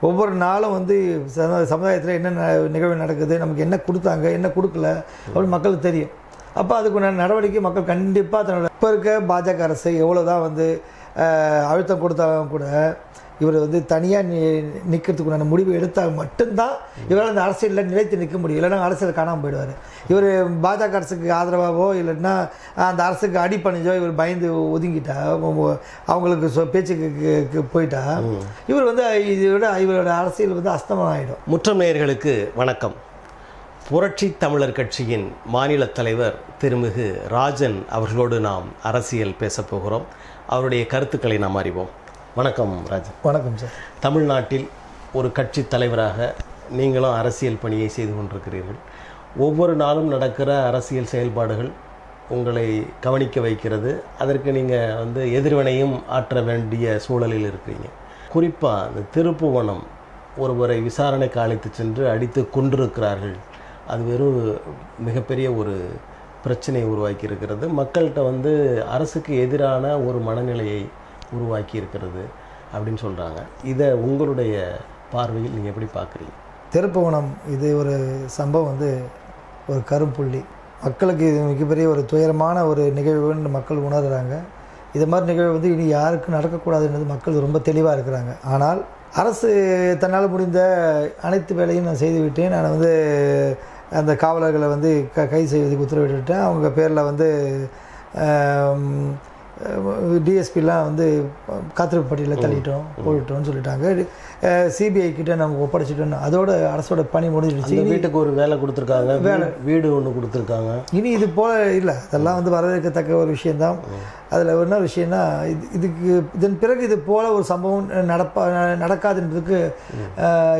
ஒவ்வொரு நாளும் வந்து சமுதாயத்தில் என்ன ந- நிகழ்வு நடக்குது நமக்கு என்ன கொடுத்தாங்க என்ன கொடுக்கல அப்படின்னு மக்களுக்கு தெரியும். அப்போ அதுக்குண்டான நடவடிக்கை மக்கள் கண்டிப்பாக தன்னோட இப்போ இருக்க பாஜக அரசு எவ்வளோ தான் வந்து அழுத்தம் கொடுத்தாலும் கூட இவர் வந்து தனியாக நி நிற்கிறதுக்குண்டான முடிவு எடுத்தால் மட்டும்தான் இவரால் அந்த அரசியலில் நிலைத்து நிற்க முடியும். இல்லைன்னா அரசியல் காணாமல் போயிடுவார். இவர் பாஜக அரசுக்கு ஆதரவாகவோ இல்லைன்னா அந்த அரசுக்கு அடிப்பணிஞ்சோ இவர் பயந்து ஒதுங்கிட்டா அவங்களுக்கு சொ பேச்சுக்கு போயிட்டா இவர் வந்து இதை விட இவரோட அரசியல் வந்து அஸ்தமனம் ஆகிடும் முற்றம் நேயர்களுக்கு வணக்கம். புரட்சி தமிழர் கட்சியின் மாநில தலைவர் திருமிகு ராஜன் அவர்களோடு நாம் அரசியல் பேசப்போகிறோம் அவருடைய கருத்துக்களை நாம் அறிவோம். வணக்கம் ராஜன் வணக்கம் சார். தமிழ்நாட்டில் ஒரு கட்சி தலைவராக நீங்களும் அரசியல் பணியை செய்து கொண்டிருக்கிறீர்கள். ஒவ்வொரு நாளும் நடக்கிற அரசியல் செயல்பாடுகள் உங்களை கவனிக்க வைக்கிறது. அதற்கு நீங்கள் வந்து எதிர்வினையும் ஆற்ற வேண்டிய சூழலில் இருக்கிறீங்க. குறிப்பாக இந்த திருப்புவனம் ஒருவரை விசாரணைக்கு அழைத்து சென்று அடித்து கொண்டிருக்கிறார்கள் அது வெறும் மிகப்பெரிய ஒரு பிரச்சனையை உருவாக்கி இருக்கிறது மக்கள்கிட்ட வந்து அரசுக்கு எதிரான ஒரு மனநிலையை உருவாக்கி இருக்கிறது அப்படின்னு சொல்கிறாங்க இதை உங்களுடைய பார்வையில் நீங்கள் எப்படி பார்க்குறீங்க? திருப்புவனம் இது ஒரு சம்பவம் வந்து ஒரு கரும்புள்ளி. மக்களுக்கு இது மிகப்பெரிய ஒரு துயரமான ஒரு நிகழ்வுன்னு மக்கள் உணர்கிறாங்க இது மாதிரி நிகழ்வு வந்து இனி யாருக்கும் நடக்கக்கூடாதுன்றது மக்கள் ரொம்ப தெளிவாக இருக்கிறாங்க. ஆனால் அரசு தன்னால் முடிந்த அனைத்து வேலையும் நான் செய்துவிட்டேன் நான் வந்து அந்த காவலர்களை வந்து க கைது செய்வதுக்கு உத்தரவிட்டுட்டேன் அவங்க பேரில் வந்து டிஎஸ்பிலாம் வந்து காத்திருப்பு பட்டியலில் தள்ளிட்டோம் போயிட்டோம்னு சொல்லிட்டாங்க. சிபிஐ கிட்ட நம்ம ஒப்படைச்சிட்டோம் அதோட அரசோட பணி முடிஞ்சிடுச்சு. வீட்டுக்கு ஒரு வேலை கொடுத்துருக்காங்க. வீ- வீடு ஒன்று கொடுத்துருக்காங்க. இனி இது போல இல்லை. அதெல்லாம் வந்து வரவேற்கத்தக்க ஒரு விஷயந்தான் அதில் என்ன விஷயம்னா இது இதுக்கு இதன் பிறகு இது போல ஒரு சம்பவம் நடப்பா நடக்காதுன்றதுக்கு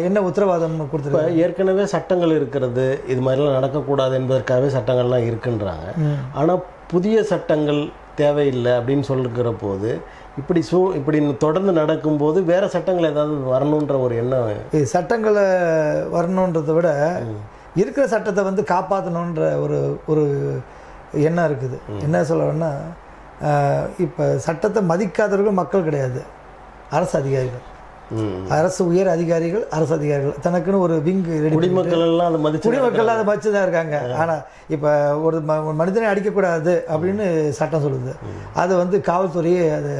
என்ன உத்தரவாதம் கொடுத்துருக்காங்க ஏற்கனவே சட்டங்கள் இருக்கிறது. இது மாதிரிலாம் நடக்கக்கூடாது என்பதற்காகவே சட்டங்கள்லாம் இருக்குன்றாங்க. ஆனால் புதிய சட்டங்கள் தேவையில்லை அப்படின்னு சொல்லிருக்கிற போது இப்படி சூ இப்படி தொடர்ந்து நடக்கும்போது வேற சட்டங்கள் ஏதாவது வரணுன்ற ஒரு எண்ணம் சட்டங்களை வரணுன்றதை விட இருக்கிற சட்டத்தை வந்து காப்பாற்றணுன்ற ஒரு ஒரு எண்ணம் இருக்குது. என்ன சொல்லணும்னா இப்போ சட்டத்தை மதிக்காதவர்கள் மக்கள் கிடையாது. அரசு அதிகாரிகள். அரசு உயர் அதிகாரிகள் அரசு அதிகாரிகள். தனக்குன்னு ஒரு விங் குடிமக்கள் எல்லாம் அதை மதிச்சு குடிமக்கள் அதை வச்சு தான் இருக்காங்க ஆனால் இப்போ ஒரு மனிதனை அடிக்கக்கூடாது அப்படின்னு சட்டம் சொல்லுது. அது வந்து காவல்துறையே அதை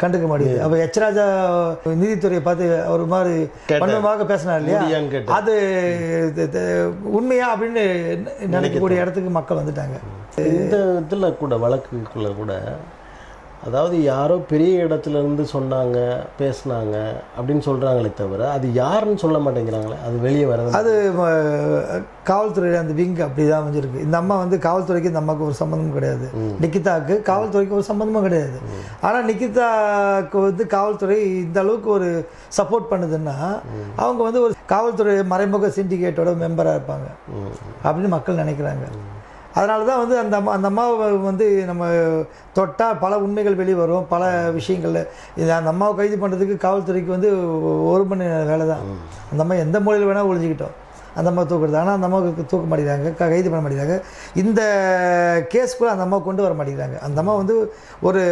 கண்டுக்க மாட்டேங்குது. அப்போ எச்ராஜா நீதித்துறையை பார்த்து ஒரு மாதிரி வன்மமாக பேசினார் இல்லையா? அது உண்மையா அப்படின்னு நினைக்கக்கூடிய இடத்துக்கு மக்கள் வந்துட்டாங்க. இந்த இதில் கூட வழக்குக்குள்ள கூட அதாவது யாரோ பெரிய இடத்துல இருந்து சொன்னாங்க பேசுனாங்க அப்படின்னு சொல்றாங்களே தவிர அது யாருன்னு சொல்ல மாட்டேங்கிறாங்களே அது வெளியே வரது அது ம- காவல்துறை அந்த விங் அப்படி தான் அமைஞ்சிருக்கு. இந்த அம்மா வந்து காவல்துறைக்கு இந்த அம்மாவுக்கு ஒரு சம்மந்தமும் கிடையாது. நிக்கிதாவுக்கு காவல்துறைக்கு ஒரு சம்மந்தமும் கிடையாது. ஆனால் நிக்கிதாவுக்கு வந்து காவல்துறை இந்த அளவுக்கு ஒரு சப்போர்ட் பண்ணுதுன்னா அவங்க வந்து ஒரு காவல்துறை மறைமுக சிண்டிகேட்டோட மெம்பராக இருப்பாங்க. அப்படின்னு மக்கள் நினைக்கிறாங்க. அதனால தான் வந்து அந்த அம்மா அந்த அம்மாவை வந்து நம்ம தொட்டால் பல உண்மைகள் வெளியே வரும் பல விஷயங்கள். இது அந்த அம்மாவை கைது பண்ணுறதுக்கு காவல்துறைக்கு வந்து ஒரு மணி நேரம் வேலை தான் அந்த அம்மா எந்த மூலையில் வேணால் ஒழிஞ்சிக்கிட்டோம் அந்த அம்மா தூக்குறது. ஆனால் அந்த அம்மாவுக்கு தூக்க மாட்டேங்கிறாங்க கைது பண்ண மாட்டேங்கிறாங்க. இந்த கேஸ்க்குள்ளே அந்த அம்மா கொண்டு வர மாட்டேங்கிறாங்க. அந்த அம்மா வந்து ஒரு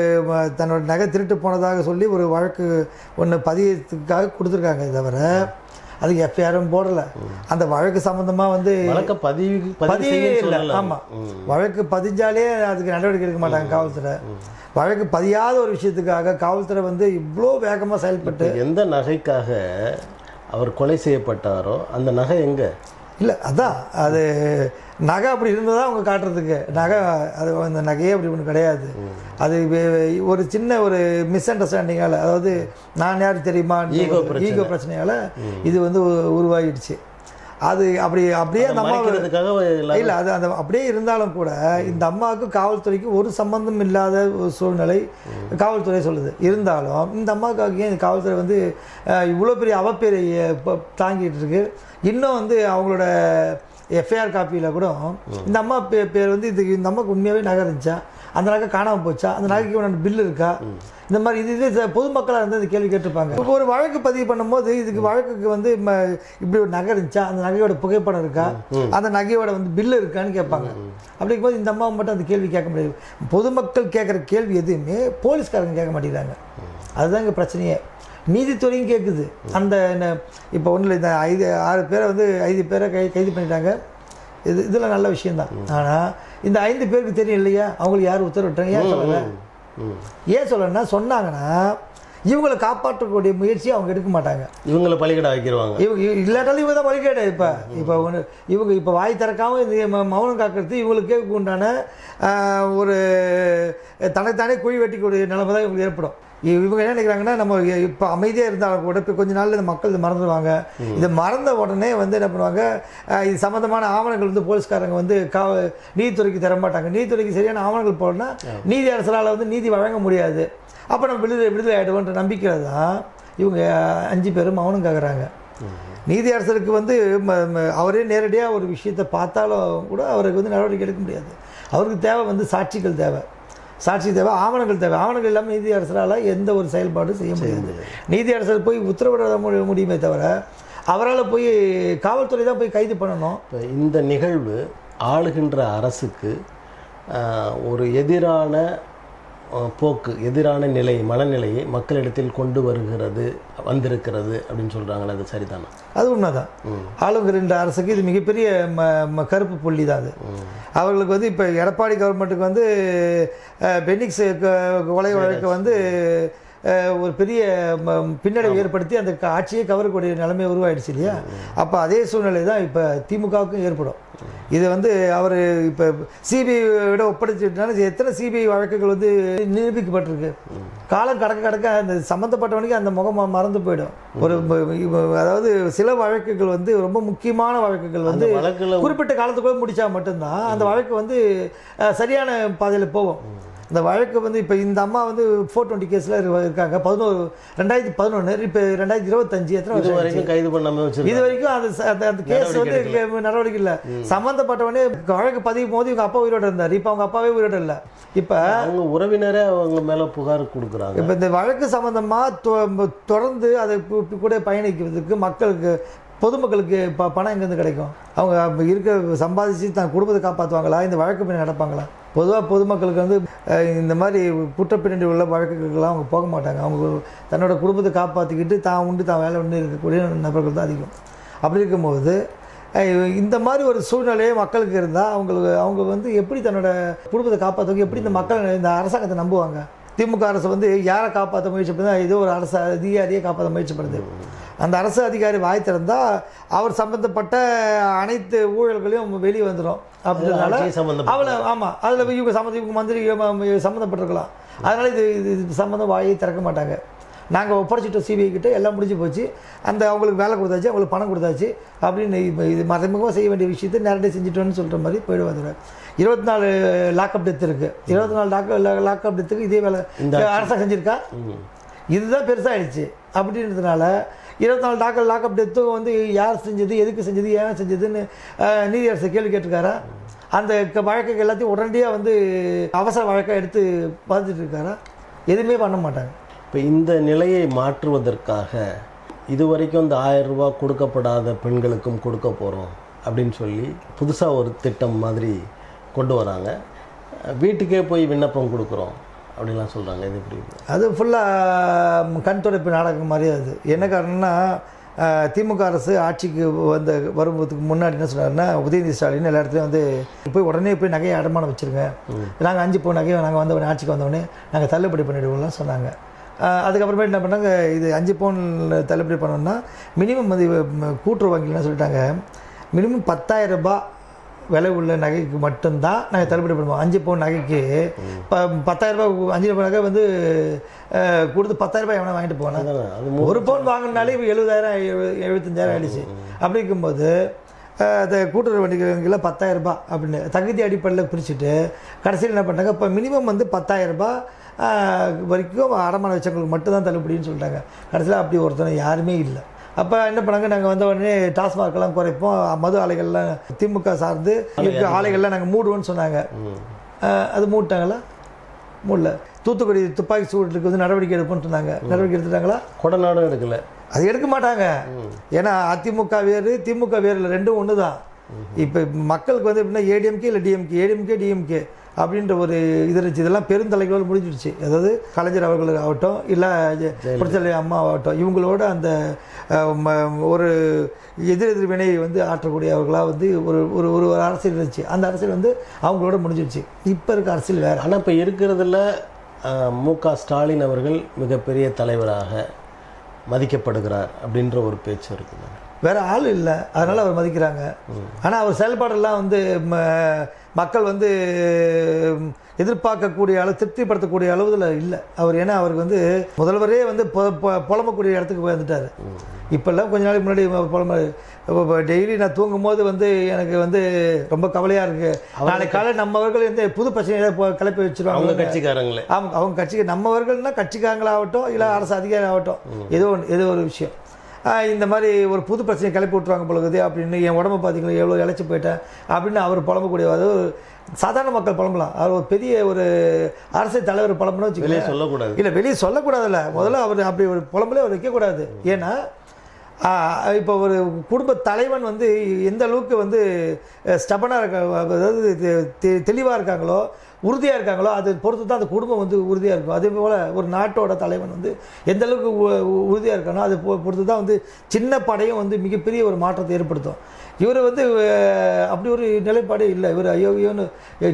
தன்னோட நகை திருட்டு போனதாக சொல்லி ஒரு வழக்கு ஒன்று பதியத்துக்காக கொடுத்துருக்காங்க தவிர அதுக்கு எஃப்ஐஆரும் போடலை. அந்த வழக்கு சம்மந்தமாக வந்து வழக்க பதிவு பதிவு இல்லை. ஆமாம் வழக்கு பதிஞ்சாலே அதுக்கு நடவடிக்கை எடுக்க மாட்டாங்க காவல்துறை. வழக்கு பதியாத ஒரு விஷயத்துக்காக காவல்துறை வந்து இவ்வளோ வேகமாக செயல்பட்டு எந்த நகைக்காக அவர் கொலை செய்யப்பட்டாரோ அந்த நகை எங்க? இல்லை அதான். அது நகை அப்படி இருந்ததா அவங்க காட்டுறதுக்கு? நகை அது அந்த நகையே அப்படி ஒன்று கிடையாது. அது ஒரு சின்ன ஒரு மிஸ் அண்டர்ஸ்டாண்டிங்கால் அதாவது நான் யார் தெரியுமா? பிரச்சனை. ஈகோ பிரச்சனையால் இது வந்து உருவாகிடுச்சு அது அப்படி அப்படியே அந்த அம்மா இல்லை அது அந்த அப்படியே இருந்தாலும் கூட இந்த அம்மாவுக்கு காவல்துறைக்கு ஒரு சம்பந்தம் இல்லாத ஒரு சூழ்நிலை காவல்துறை சொல்லுது. இருந்தாலும் இந்த அம்மாவுக்காக ஏன் இந்த காவல்துறை வந்து இவ்வளோ பெரிய அவப்பேரை தாங்கிட்டு இருக்கு? இன்னும் வந்து அவங்களோட எஃப்ஐஆர் காப்பியில் கூட இந்த அம்மா பே பேர் வந்து இது இந்த அம்மாவுக்கு உண்மையாகவே நகை இருந்துச்சா? அந்த நகை காணாமல் போச்சா? அந்த நகைக்கு உண்டான பில் இருக்கா? இந்த மாதிரி இது இது பொதுமக்களாக இருந்து இந்த கேள்வி கேட்டிருப்பாங்க. இப்போ ஒரு வழக்கு பதிவு பண்ணும்போது இதுக்கு வழக்குக்கு வந்து ம- இப்படி ஒரு நகை இருந்துச்சா? அந்த நகையோட புகைப்படம் இருக்கா? அந்த நகையோட வந்து பில்லு இருக்கான்னு கேட்பாங்க. அப்படிங்கும்போது இந்த அம்மாவை மட்டும் அந்த கேள்வி கேட்க முடியாது. பொதுமக்கள் கேட்குற கேள்வி எதுவுமே போலீஸ்காரங்க கேட்க மாட்டேங்கிறாங்க. அதுதான் இங்கே பிரச்சனையே. நீதித்துறையும் கேட்குது அந்த இப்போ ஒன்றில் இந்த ஐந்து ஆறு பேரை வந்து ஐந்து பேரை கை கைது பண்ணிட்டாங்க. இது இதெல்லாம் நல்ல விஷயம்தான். ஆனால் இந்த ஐந்து பேருக்கு தெரியும் இல்லையா? அவங்களுக்கு யார் உத்தரவிட்டாங்க? ஏன் சொல்லலை? ஏன் சொல்லலைன்னா சொன்னாங்கன்னா இவங்களை காப்பாற்றக்கூடிய முயற்சியை அவங்க எடுக்க மாட்டாங்க. இவங்களை பலிகடை வைக்கிடுவாங்க இவங்க இல்லாட்டாலும் இவங்க தான் வழிகேடு இப்போ. இப்போ இவங்க இப்போ வாய் திறக்காம இந்த ம- மௌனம் காக்கிறது இவங்களுக்கே உண்டான ஒரு தனத்தானே குழி வெட்டிக்கூடிய நிலைமை தான் இவங்களுக்கு ஏற்படும். இவங்க என்ன நினைக்கிறாங்கன்னா நம்ம இப்போ அமைதியாக இருந்தாலும் கூட இப்போ கொஞ்ச நாள்ல இந்த மக்கள் இதை மறந்துடுவாங்க இதை மறந்த உடனே வந்து என்ன பண்ணுவாங்க இது சம்மந்தமான ஆவணங்கள் வந்து போலீஸ்காரங்க வந்து கா நீதித்துறைக்கு தர மாட்டாங்க. நீதித்துறைக்கு சரியான ஆவணங்கள் போடனா நீதி அரசரால் வந்து நீதி வழங்க முடியாது. அப்போ நம்ம விடுதலை விடுதலை ஆகிடுவோன்ற நம்பிக்கை தான் இவங்க அஞ்சு பேரும் மௌனம் காக்குறாங்க நீதி அரசருக்கு வந்து அவரே நேரடியாக ஒரு விஷயத்தை பார்த்தாலும் கூட அவருக்கு வந்து நடவடிக்கை எடுக்க முடியாது. அவருக்கு தேவை வந்து சாட்சிகள் தேவை. சாட்சி தேவை ஆவணங்கள் தேவை. ஆவணங்கள் இல்லாமல் நீதி அரசரால் எந்த ஒரு செயல்பாடும் செய்ய முடியாது. நீதி அரசர் போய் உத்தரவிட முடியுமே தவிர அவரால் போய் காவல்துறை தான் போய் கைது பண்ணணும். இப்போ இந்த நிகழ்வு ஆளுகின்ற அரசுக்கு ஒரு எதிரான போக்கு எதிரான நிலை மனநிலையை மக்களிடத்தில் கொண்டு வருகிறது வந்திருக்கிறது அப்படின்னு சொல்கிறாங்களே அது சரிதானா? அது உண்மைதான். ஆளுங்கிற அரசுக்கு இது மிகப்பெரிய ம ம- கருப்பு புள்ளி தான் அது. அவர்களுக்கு வந்து இப்போ எடப்பாடி கவர்மெண்ட்டுக்கு வந்து பெனிக்ஸ் கொலை வழக்கு வந்து ஒரு பெரிய பின்னடைவு ஏற்படுத்தி அந்த ஆட்சியே கவரக்கூடிய நிலைமை உருவாயிடுச்சு இல்லையா? அப்போ அதே சூழ்நிலை தான் இப்போ திமுகவுக்கும் ஏற்படும். இது வந்து அவர் இப்போ சிபிஐ விட ஒப்படைச்சிட்டாலும் எத்தனை சிபிஐ வழக்குகள் வந்து நிரூபிக்கப்பட்டிருக்கு? காலம் கடக்க கடக்க அந்த சம்மந்தப்பட்டவனுக்கு அந்த முகம் மறந்து போயிடும். ஒரு அதாவது சில வழக்குகள் வந்து ரொம்ப முக்கியமான வழக்குகள் வந்து குறிப்பிட்ட காலத்துக்குள்ள முடிச்சா மட்டும்தான் அந்த வழக்கு வந்து சரியான பாதையில் போகும். இந்த வழக்கு வந்து இப்போ இந்த அம்மா வந்து ஃபோர் டுவெண்ட்டி கேஸில் இருக்காங்க. பதினோரு ரெண்டாயிரத்தி பதினொன்று இப்போ ரெண்டாயிரத்தி இருபத்தஞ்சு எத்தனை இது வருஷம்? வரைக்கும் கைது பண்ணாம இது வச்சிருக்காங்க. வரைக்கும் அது அந்த அந்த கேஸ் வந்து நடவடிக்கை இல்லை. சம்மந்தப்பட்டவனே வழக்கு பதிவு போது இவங்க அப்பா உயிரோட இருந்தார். இப்போ அவங்க அப்பாவே உயிரோட இல்லை. இப்போ அவங்க உறவினரே அவங்க மேல புகார் கொடுக்குறாங்க. இப்போ இந்த வழக்கு சம்மந்தமாக தொடர்ந்து அதை கூட பயணிக்கிறதுக்கு மக்களுக்கு பொதுமக்களுக்கு ப பணம் எங்கேருந்து கிடைக்கும்? அவங்க இருக்க சம்பாதிச்சு தன் குடும்பத்தை காப்பாற்றுவாங்களா இந்த வழக்கு பின்னாடி நடப்பாங்களா? பொதுவாக பொதுமக்களுக்கு வந்து இந்த மாதிரி குற்றப்பின்னணி உள்ள வழக்குகளுக்கெல்லாம் அவங்க போக மாட்டாங்க. அவங்க தன்னோட குடும்பத்தை காப்பாற்றிக்கிட்டு தான் உண்டு தான் வேலை உண்டு இருக்கக்கூடிய நபர்கள் தான் அதிகம். அப்படி இருக்கும்போது இந்த மாதிரி ஒரு சூழ்நிலையே மக்களுக்கு இருந்தால் அவங்களுக்கு அவங்க வந்து எப்படி தன்னோட குடும்பத்தை காப்பாற்றுவாங்க எப்படி இந்த மக்கள் இந்த அரசாங்கத்தை நம்புவாங்க? திமுக அரசு வந்து யாரை காப்பாற்ற முயற்சி பண்ணுறது ஏதோ ஒரு அரசு அதிகாரியை காப்பாற்ற முயற்சி பண்ணுது அந்த அரசு அதிகாரி வாய் திறந்தால் அவர் சம்பந்தப்பட்ட அனைத்து ஊழல்களையும் வெளியே வந்துடும் அப்படின்றதுனால அவளை ஆமாம் அதில் இவங்க சம்மந்த இவங்க மந்திரி சம்மந்தப்பட்டிருக்கலாம் அதனால் இது இது சம்மந்தம் வாயை திறக்க மாட்டாங்க. நாங்கள் ஒப்படைச்சிட்டோம் சிபிஐ கிட்ட எல்லாம் முடிஞ்சு போச்சு. அந்த அவங்களுக்கு வேலை கொடுத்தாச்சு அவங்களுக்கு பணம் கொடுத்தாச்சு. அப்படின்னு இப்போ இது மறைமுகமாக செய்ய வேண்டிய விஷயத்தை நேரடியாக செஞ்சுட்டோன்னு சொல்கிற மாதிரி போயிடுவாங்க இருபத்தி நாலு லாக்அப் டெத் இருக்குது இருபத்தி நாலு லாக் லாக்அப் டெத்துக்கு இதே வேலை அரசாங்கம் செஞ்சுருக்கா. இதுதான் பெருசாகிடுச்சு அப்படின்றதுனால இருபத்தி நாலு டாக்டர் லாக்அப் டெத்தும் வந்து யார் செஞ்சது எதுக்கு செஞ்சது ஏன் செஞ்சதுன்னு அஹ், கேள்வி கேட்டிருக்காரா? அந்த க- எல்லாத்தையும் உடனடியாக வந்து அவசர வழக்கை எடுத்து பார்த்துட்டு இருக்காரா? எதுவுமே பண்ண மாட்டாங்க. இப்போ இந்த நிலையை மாற்றுவதற்காக இதுவரைக்கும் இந்த ஆயிரம் ரூபா கொடுக்கப்படாத பெண்களுக்கும் கொடுக்க போகிறோம் அப்படின்னு சொல்லி புதுசாக ஒரு திட்டம் மாதிரி கொண்டு வராங்க. வீட்டுக்கே போய் விண்ணப்பம் கொடுக்குறோம். அப்படின்லாம் சொல்கிறாங்க இது எப்படி? அது ஃபுல்லாக கண் துடைப்பு நாடகம் மாதிரி அது. என்ன காரணம்னா திமுக அரசு ஆட்சிக்கு வந்த வருவதுக்கு முன்னாடி என்ன சொன்னாருன்னா உதயநிதி ஸ்டாலின் எல்லா இடத்துலையும் வந்து போய் உடனே போய் நகையை அடமானம் வச்சுருங்க. நாங்கள் அஞ்சு போ நகையை நாங்கள் வந்தவொடனே ஆட்சிக்கு வந்தவொடனே நாங்கள் தள்ளுபடி பண்ணிடுவோம்லாம் சொன்னாங்க. அதுக்கப்புறமேட்டு என்ன பண்ணாங்க இது அஞ்சு பவுன் தள்ளுபடி பண்ணோம்னா மினிமம் வந்து கூட்டுறவு வங்கியில் என்ன சொல்லிட்டாங்க மினிமம் பத்தாயிரம் ரூபாய் விலை உள்ள நகைக்கு மட்டும்தான் நாங்கள் தள்ளுபடி பண்ணுவோம். அஞ்சு பவுன் நகைக்கு இப்போ பத்தாயிரம் ரூபாய் அஞ்சு பவுன் நகை வந்து கொடுத்து பத்தாயிரம் ரூபாய் எவனா வாங்கிட்டு அது மு- ஒரு பவுன் வாங்கினாலே இப்போ எழுபதாயிரம் எழு- எழுபத்தஞ்சாயிரம் ஆயிடுச்சு. அப்படி இருக்கும்போது அஹ், அந்த கூட்டுறவு வண்டிகளில் பத்தாயிரம் ரூபாய் அப்படின்னு தகுதி அடிப்படையில் பிரிச்சுட்டு கடைசியில் என்ன பண்ணாங்க இப்போ மினிமம் வந்து அஹ், வரைக்கும் அடமான வச்சவங்களுக்கு மட்டும்தான் தள்ளுபடின்னு சொல்லிட்டாங்க கடைசியில் அப்படி ஒருத்தனை யாருமே இல்லை. அப்போ என்ன பண்ணாங்க? நாங்கள் வந்த உடனே டாஸ்மார்க்கெல்லாம் குறைப்போம். மது ஆலைகள்லாம் திமுக சார்ந்து ஆலைகள்லாம். நாங்கள் மூடுவோம்னு சொன்னாங்க. அது மூட்டாங்களா? மூடல. தூத்துக்குடி துப்பாக்கி சூட்டுக்கு வந்து நடவடிக்கை எடுப்போம்னு சொன்னாங்க. நடவடிக்கை எடுத்துட்டாங்களா? கொடநாடும் எடுக்கல. அது எடுக்க மாட்டாங்க. ஏன்னா அதிமுக வேறு திமுக வேறு இல்லை ரெண்டும் ஒன்று தான் இப்போ மக்களுக்கு வந்து எப்படின்னா ஏடிஎம்கே இல்லை டிஎம்கே ஏடிஎம்கே டிஎம்கே அப்படின்ற ஒரு இது இருந்துச்சு. இதெல்லாம் பெருந்தலைகளோடு முடிஞ்சிடுச்சு. அதாவது கலைஞர் அவர்கள் ஆகட்டும் இல்லை புரட்சி அம்மா ஆகட்டும் இவங்களோட அந்த ஒரு எதிர் எதிர் வினை வந்து ஆற்றக்கூடியவர்களாக வந்து ஒரு ஒரு ஒரு அரசியல் இருந்துச்சு. அந்த அரசியல் வந்து அவங்களோட முடிஞ்சிடுச்சு. இப்போ இருக்க அரசியல் வேறு. ஆனால் இப்போ இருக்கிறதுல மு க ஸ்டாலின் அவர்கள் மிகப்பெரிய தலைவராக மதிக்கப்படுகிறார் அப்படின்ற ஒரு பேச்சு இருக்குங்க வேற ஆள் இல்லை. அதனால அவர் மதிக்கிறாங்க. ஆனால் அவர் செயல்பாடெல்லாம் வந்து மக்கள் வந்து எதிர்பார்க்கக்கூடிய அளவு திருப்திப்படுத்தக்கூடிய அளவுல இல்லை. அவர் ஏன்னா அவருக்கு வந்து முதல்வரே வந்து புலம்பக்கூடிய இடத்துக்கு போய் வந்துட்டார். இப்போல்லாம் கொஞ்ச நாளைக்கு முன்னாடி புலம்ப டெய்லி நான் தூங்கும் போது வந்து எனக்கு வந்து ரொம்ப கவலையாக இருக்குது நாளைக்கு காலை நம்மவர்கள் வந்து புது பிரச்சனைகளை போ- கிளப்பி அவங்க வச்சிருவாங்க கட்சிக்காரங்களே. அவங்க அவங்க கட்சிக்கு நம்மவர்கள்னா கட்சிக்காரங்களாகட்டும் இல்லை அரசு அதிகாரி ஆகட்டும் ஏதோ ஒன்று ஏதோ ஒரு விஷயம். இந்த மாதிரி ஒரு புது பிரச்சனையை கிளப்பி விட்ருவாங்க பொழுது அப்படின்னு என் உடம்பு பார்த்தீங்களா எவ்வளோ இழைச்சி போயிட்டேன் அப்படின்னு அவர் புலம்பக்கூடிய ஒரு சாதாரண மக்கள் புலம்பலாம். அவர் ஒரு பெரிய ஒரு அரசியல் தலைவர் புலம்புன்னு வெளியே வச்சுக்கோங்க சொல்லக்கூடாது. இல்லை வெளியே சொல்லக்கூடாதுல்ல. முதல்ல அவர் அப்படி ஒரு புலம்பலே அவர் வைக்கக்கூடாது. ஏன்னா இப்போ ஒரு குடும்ப தலைவன் வந்து எந்த அளவுக்கு வந்து ஸ்டபனாக இருக்க அதாவது தெளிவாக இருக்காங்களோ உறுதியாக இருக்காங்களோ அது பொறுத்து தான் அந்த குடும்பம் வந்து உறுதியாக இருக்கும். அதே போல் ஒரு நாட்டோட தலைவன் வந்து எந்த அளவுக்கு உறுதியாக இருக்கானோ அதை பொறுத்து தான் வந்து சின்ன படையும் வந்து மிகப்பெரிய ஒரு மாற்றத்தை ஏற்படுத்தும். இவர் வந்து அப்படி ஒரு நிலைப்பாடே இல்லை. இவர் ஐயோ ஐயோன்னு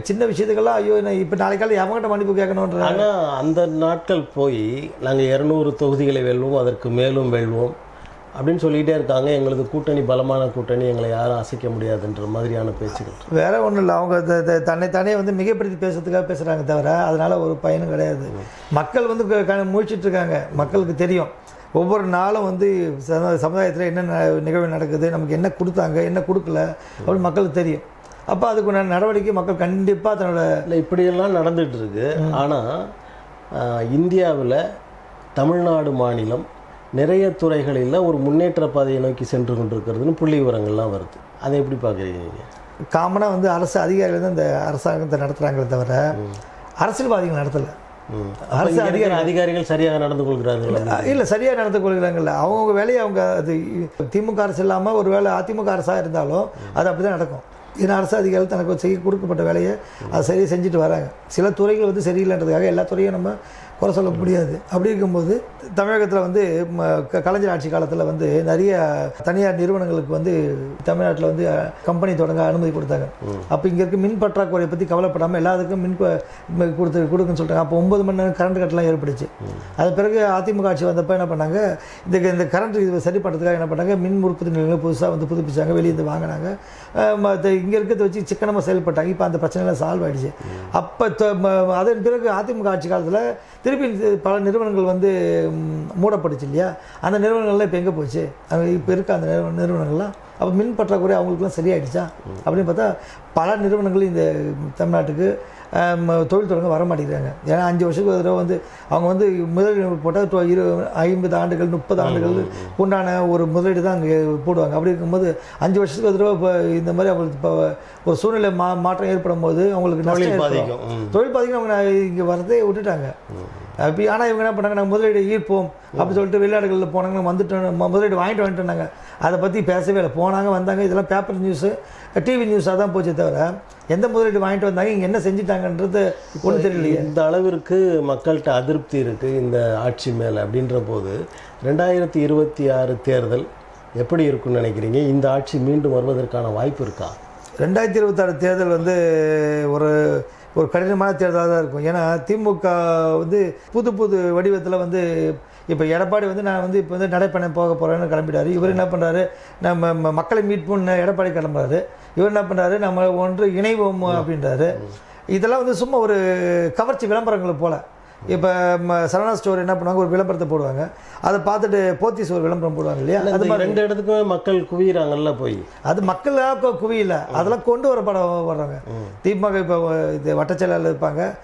சின்ன விஷயத்துக்கெல்லாம் ஐயோ நான் இப்போ நாளைக்கு எவங்கிட்ட மன்னிப்பு கேட்கணுன்ற ஆனால் அந்த நாட்கள் போய் நாங்கள் இரநூறு தொகுதிகளை வெல்வோம் அதற்கு மேலும் வெல்வோம். அப்படின்னு சொல்லிகிட்டே இருக்காங்க. எங்களது கூட்டணி பலமான கூட்டணி எங்களை யாரும் அசைக்க முடியாதுன்ற மாதிரியான பேச்சுகள். வேற ஒன்றும் இல்லை. அவங்க தன்னைத்தானே வந்து மிகைப்படுத்தி பேசுறதுக்காக பேசுகிறாங்க தவிர அதனால ஒரு பயனும் கிடையாது. மக்கள் வந்து முழிச்சிட்டு இருக்காங்க. மக்களுக்கு தெரியும். ஒவ்வொரு நாளும் வந்து சமுதாயத்தில் என்ன நிகழ்வு நடக்குது நமக்கு என்ன கொடுத்தாங்க என்ன கொடுக்கல அப்படின்னு மக்களுக்கு தெரியும். அப்போ அதுக்குண்டான நடவடிக்கை மக்கள் கண்டிப்பாக தன்னோட இல்லை இப்படியெல்லாம் நடந்துட்டு இருக்கு. ஆனால் இந்தியாவில் தமிழ்நாடு மாநிலம் நிறைய துறைகளில் ஒரு முன்னேற்ற பாதையை நோக்கி சென்று கொண்டிருக்கிறதுன்னு புள்ளி விவரங்கள்லாம் வருது. அதை எப்படி பார்க்குறீங்க நீங்கள் காமனாக வந்து அரசு அதிகாரிகள் தான் இந்த அரசாங்கத்தை நடத்துகிறாங்களே தவிர அரசியல்வாதிகள் நடத்தலை. அரசு அதிகாரி அதிகாரிகள் சரியாக நடந்து கொள்கிறார்கள்? இல்லை சரியாக நடந்து கொள்கிறாங்கல்ல. அவங்கவுங்க வேலையை அவங்க அது திமுக அரசு இல்லாமல் ஒரு வேளை அதிமுக அரசாக இருந்தாலும் அது அப்படி தான் நடக்கும். ஏன்னா அரசு தனக்கு செய்ய கொடுக்கப்பட்ட வேலையை அதை சரியாக செஞ்சுட்டு வராங்க. சில துறைகள் வந்து சரியில்லைன்றதுக்காக எல்லா துறையும் நம்ம குறை சொல்ல முடியாது. அப்படி இருக்கும்போது தமிழகத்தில் வந்து ம, க- கலைஞர் ஆட்சி காலத்தில் வந்து நிறைய தனியார் நிறுவனங்களுக்கு வந்து தமிழ்நாட்டில் வந்து கம்பெனி தொடங்க அனுமதி கொடுத்தாங்க. அப்போ இங்கே இருக்க மின் பற்றாக்குறையை பற்றி கவலைப்படாமல் எல்லாத்துக்கும் மின் கொடுத்து கொடுக்குன்னு சொல்லிட்டாங்க. அப்போ ஒன்பது மணி நேரம் கரண்ட் கட்டெலாம் ஏற்படுச்சு அது பிறகு அதிமுக ஆட்சி வந்தப்போ என்ன பண்ணாங்க? இந்த இந்த கரண்ட் இது சரி பண்ணுறதுக்காக என்ன பண்ணாங்க? மின் உற்பத்தி நிலையங்கள் புதுசாக வந்து புதுப்பிச்சாங்க. வெளியே இருந்து வாங்கினாங்க. இங்கே இருக்கிறத வச்சு சிக்கனமாக செயல்பட்டாங்க. இப்போ அந்த பிரச்சனைலாம் சால்வ் ஆகிடுச்சு அப்போ அதன் பிறகு அதிமுக ஆட்சி காலத்தில் திருப்பி பல நிறுவனங்கள் வந்து மூடப்பட்டுச்சு இல்லையா? அந்த நிறுவனங்கள்லாம் இப்போ எங்கே போச்சு? அங்கே இப்போ இருக்க அந்த நிறுவன நிறுவனங்கள்லாம்? அப்போ மின் பற்றாக்குறை அவங்களுக்குலாம் சரியாயிடுச்சா? அப்படின்னு பார்த்தா பல நிறுவனங்கள் இந்த தமிழ்நாட்டுக்கு தொழில் தொடங்க வர மாட்டேங்கிறாங்க. ஏன்னா அஞ்சு வருஷத்துக்கு ஒரு தடவை வந்து அவங்க வந்து முதலீடு போட்டால் இரு ஐம்பது ஆண்டுகள் முப்பது ஆண்டுகள் உண்டான ஒரு முதலீடு தான் அங்கே போடுவாங்க. அப்படி இருக்கும்போது அஞ்சு வருஷத்துக்கு ஒரு தடவை இப்போ இந்த மாதிரி அவங்களுக்கு இப்போ ஒரு சூழ்நிலை மா மாற்றம் ஏற்படும் போது அவங்களுக்கு நஷ்டம். தொழில் பாதிக்கும் அவங்க இங்கே வரதே விட்டுட்டாங்க. அப்படி ஆனால் இவங்க என்ன பண்ணாங்க? நாங்கள் முதலீடு ஈர்ப்போம். அப்படி சொல்லிட்டு வெளிநாடுகளில் போனாங்க வந்துட்டோம் முதலீடு வாங்கிட்டு வந்துட்டோன்னாங்க அதை பற்றி பேசவே இல்லை. போனாங்க வந்தாங்க இதெல்லாம் பேப்பர் நியூஸு டிவி நியூஸாக தான் போச்சே தவிர எந்த முதலீடு வாங்கிட்டு வந்தாங்க இங்கே என்ன செஞ்சுட்டாங்கன்றது ஒன்றும் தெரியலையே. இந்த அளவிற்கு மக்கள்கிட்ட அதிருப்தி இருக்குது இந்த ஆட்சி மேலே அப்படின்ற போது ரெண்டாயிரத்தி இருபத்தி ஆறு தேர்தல் எப்படி இருக்கும்னு நினைக்கிறீங்க? இந்த ஆட்சி மீண்டும் வருவதற்கான வாய்ப்பு இருக்கா? ரெண்டாயிரத்தி இருபத்தாறு தேர்தல் வந்து ஒரு ஒரு கடினமான தேர்தலாக தான் இருக்கும். ஏன்னா திமுக வந்து புது புது வடிவத்தில் வந்து இப்போ எடப்பாடி வந்து நான் வந்து இப்போ வந்து நடைப்பயணம் போக போகிறேன்னு கிளம்பிட்டாரு. இவர் என்ன பண்ணுறாரு நம்ம ம- மக்களை மீட் பண்ண எடப்பாடி கிளம்புறாரு. இவர் என்ன பண்ணுறாரு நம்ம ஒன்று இணைவோம் அப்படின்றாரு. இதெல்லாம் வந்து சும்மா ஒரு கவர்ச்சி விளம்பரங்கள் போல். இப்போ சரணா ஸ்டோர் என்ன பண்ணுவாங்க? ஒரு விளம்பரத்தை போடுவாங்க. அதை பார்த்துட்டு போத்தீஸ் ஒரு விளம்பரம் போடுவாங்க இல்லையா? அது இந்த ரெண்டு இடத்துக்குமே மக்கள் குவிகிறாங்கல்ல போய். அது மக்களாக குவியல. அதெல்லாம் கொண்டு வர படம் வர்றாங்க. திமுக இப்போ இது வட்டச் செயலாளர் இருப்பாங்க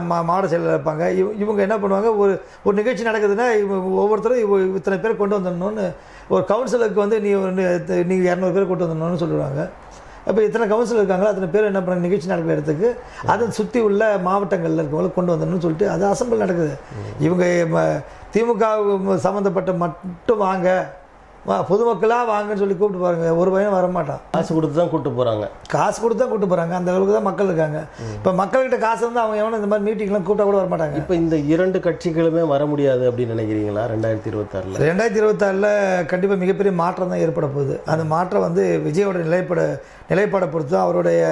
மா மாவட்ட செயலாளர் இருப்பாங்க. இவ- இவங்க என்ன பண்ணுவாங்க? ஒரு ஒரு நிகழ்ச்சி நடக்குதுன்னா இவங்க ஒவ்வொருத்தரும் இவ இத்தனை பேர் கொண்டு வந்துடணும்னு ஒரு கவுன்சிலருக்கு வந்து நீ ஒரு நி- நீ இரநூறு பேர் கொண்டு வந்துடணும்னு சொல்லுவாங்க. அப்போ இத்தனை கவுன்சிலர் இருக்காங்களோ அத்தனை பேர் என்ன பண்ணுற நிகழ்ச்சி நடக்கிற இடத்துக்கு அதை சுற்றி உள்ள மாவட்டங்களில் இருக்கவங்களை கொண்டு வந்தணும்னு சொல்லிட்டு அது அசம்பிள் நடக்குது. இவங்க ம- திமுக சம்மந்தப்பட்ட மட்டும் வாங்க. வா- பொதுமக்களாக வாங்கன்னு சொல்லி கூப்பிட்டு பாருங்க. ஒரு பையன் வரமாட்டான். காசு கொடுத்து தான் கூட்டு போகிறாங்க காசு கொடுத்து தான் கூப்பிட்டு போகிறாங்க அந்த அளவுக்கு தான் மக்கள் இருக்காங்க. இப்போ மக்கள்கிட்ட காசு வந்து அவங்க எவனும் இந்த மாதிரி மீட்டிங்லாம் கூப்பிட்டா கூட வரமாட்டாங்க. இப்போ இந்த இரண்டு கட்சிகளுமே வர முடியாது அப்படின்னு நினைக்கிறீங்களா? ரெண்டாயிரத்தி இருபத்தாறில். ரெண்டாயிரத்தி இருபத்தாறில் கண்டிப்பாக மிகப்பெரிய மாற்றம் தான் ஏற்பட போகுது. அந்த மாற்றம் வந்து விஜயோட நிலைப்பட நிலைப்பாடை பொறுத்து அவருடைய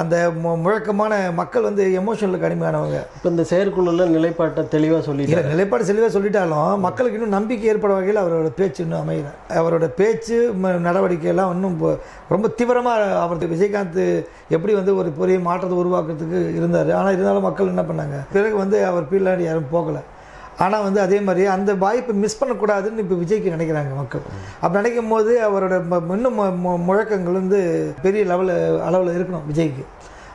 அந்த முழக்கமான மக்கள் வந்து எமோஷனலுக்கு அடிமையானவங்க. இப்போ இந்த செயற்குழுல நிலைப்பாட்டை தெளிவாக சொல்லிட்டு இல்லை நிலைப்பாடு செல்வாக சொல்லிட்டாலும் மக்களுக்கு இன்னும் நம்பிக்கை ஏற்பட வகையில் அவரோட பேச்சு இன்னும் அமையல. அவரோட பேச்சு நடவடிக்கையெல்லாம் இன்னும் ரொம்ப தீவிரமாக அவர் விஜயகாந்த் எப்படி வந்து ஒரு பெரிய மாற்றத்தை உருவாக்குறதுக்கு இருந்தார். ஆனால் இருந்தாலும் மக்கள் என்ன பண்ணாங்க? பிறகு வந்து அவர் பின்னாடி யாரும் போகலை. ஆனால் வந்து அதே மாதிரி அந்த வாய்ப்பை மிஸ் பண்ணக்கூடாதுன்னு இப்போ விஜய்க்கு நினைக்கிறாங்க மக்கள். அப்படி நினைக்கும் போது அவரோட ம- இன்னும் முழக்கங்கள் வந்து பெரிய லெவலில் அளவில் இருக்கணும் விஜய்க்கு.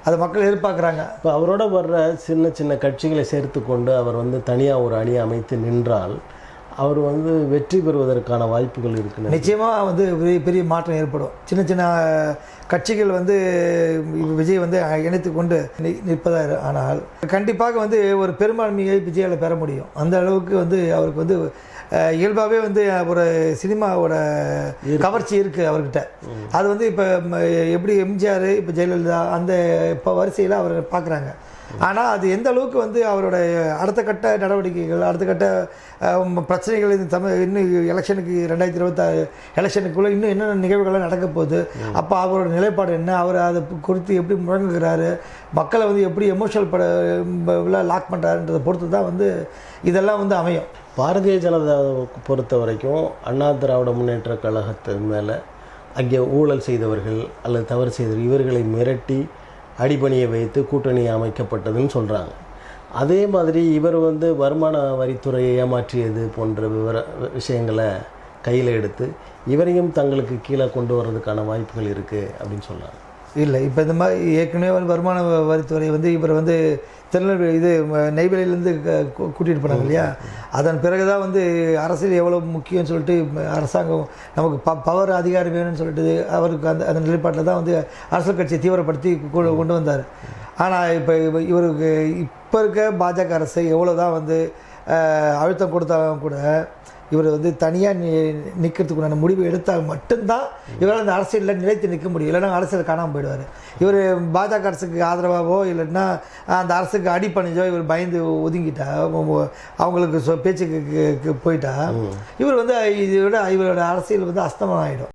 அதை மக்கள் எதிர்பார்க்குறாங்க. இப்போ அவரோட வர்ற சின்ன சின்ன கட்சிகளை சேர்த்து கொண்டு அவர் வந்து தனியாக ஒரு அணி அமைத்து நின்றால் அவர் வந்து வெற்றி பெறுவதற்கான வாய்ப்புகள் இருக்குன்னு நிச்சயமாக வந்து பெரிய பெரிய மாற்றம் ஏற்படும். சின்ன சின்ன கட்சிகள் வந்து விஜய் வந்து இணைத்து கொண்டு நி- நிற்பதாக ஆனால் கண்டிப்பாக வந்து ஒரு பெரும்பான்மையை விஜயால் பெற முடியும். அந்த அளவுக்கு வந்து அவருக்கு வந்து இயல்பாகவே வந்து ஒரு சினிமாவோட கவர்ச்சி இருக்குது அவர்கிட்ட. அது வந்து இப்போ எப்படி எம்ஜிஆர் இப்போ ஜெயலலிதா அந்த இப்போ வரிசையில் அவர் பார்க்குறாங்க. ஆனால் அது எந்த அளவுக்கு வந்து அவரோட அடுத்த கட்ட நடவடிக்கைகள் அடுத்த கட்ட பிரச்சனைகள் இந்த தமிழ் இன்னும் எலெக்ஷனுக்கு ரெண்டாயிரத்தி இருபத்தாறு எலெக்ஷனுக்குள்ளே இன்னும் என்னென்ன நிகழ்வுகள்லாம் நடக்க போகுது? அப்போ அவரோட நிலைப்பாடு என்ன? அவர் அதை குறித்து எப்படி முழங்குகிறாரு? மக்களை வந்து எப்படி எமோஷனல் பட லாக் பண்ணுறாருன்றதை பொறுத்து தான் வந்து இதெல்லாம் வந்து அமையும். பாரதிய ஜனதாவை பொறுத்த வரைக்கும் அண்ணா திராவிட முன்னேற்ற கழகத்தின் மேலே அங்கே ஊழல் செய்தவர்கள் அல்லது தவறு செய்தவர்கள் இவர்களை மிரட்டி அடிபணியை வைத்து கூட்டணி அமைக்கப்பட்டதுன்னு சொல்கிறாங்க அதே மாதிரி இவர் வந்து வருமான வரித்துறையை ஏமாற்றியது போன்ற விவர விஷயங்களை கையில் எடுத்து இவரையும் தங்களுக்கு கீழே கொண்டு வர்றதுக்கான வாய்ப்புகள் இருக்குது அப்படின்னு சொன்னாங்க இல்லை இப்போ இந்த மாதிரி ஏற்கனவே வந்து வருமான வரித்துறை வந்து இவர் வந்து திருநெல்வேலி இது நெய்வேலியிலேருந்து கூட்டிகிட்டு போனாங்க இல்லையா? அதன் பிறகு தான் வந்து அரசியல் எவ்வளோ முக்கியம்னு சொல்லிட்டு அரசாங்கம் நமக்கு ப பவர் அதிகாரம் வேணும்னு சொல்லிட்டு அவருக்கு அந்த அந்த நிலைப்பாட்டில் தான் வந்து அரசியல் கட்சியை தீவிரப்படுத்தி கொண்டு வந்தார். ஆனால் இப்போ இவ- இவருக்கு இப்போ இருக்க பாஜக அரசு எவ்வளோ தான் வந்து அழுத்தம் கொடுத்தாலும் கூட இவர் வந்து தனியாக நி நிற்கிறதுக்குண்டான முடிவு எடுத்தால் மட்டும்தான் இவரால் அந்த அரசியலில் நிலைத்து நிற்க முடியும். இல்லைன்னா அரசியல் காணாமல் போயிடுவார். இவர் பாஜக அரசுக்கு ஆதரவாகவோ இல்லைன்னா அந்த அரசுக்கு அடிப்பணிஞ்சோ இவர் பயந்து ஒதுங்கிட்டா அவங்க- அவங்களுக்கு சொ பேச்சுக்கு போயிட்டா இவர் வந்து இதை விட இவரோட அரசியல் வந்து அஸ்தமனம் ஆகிடும்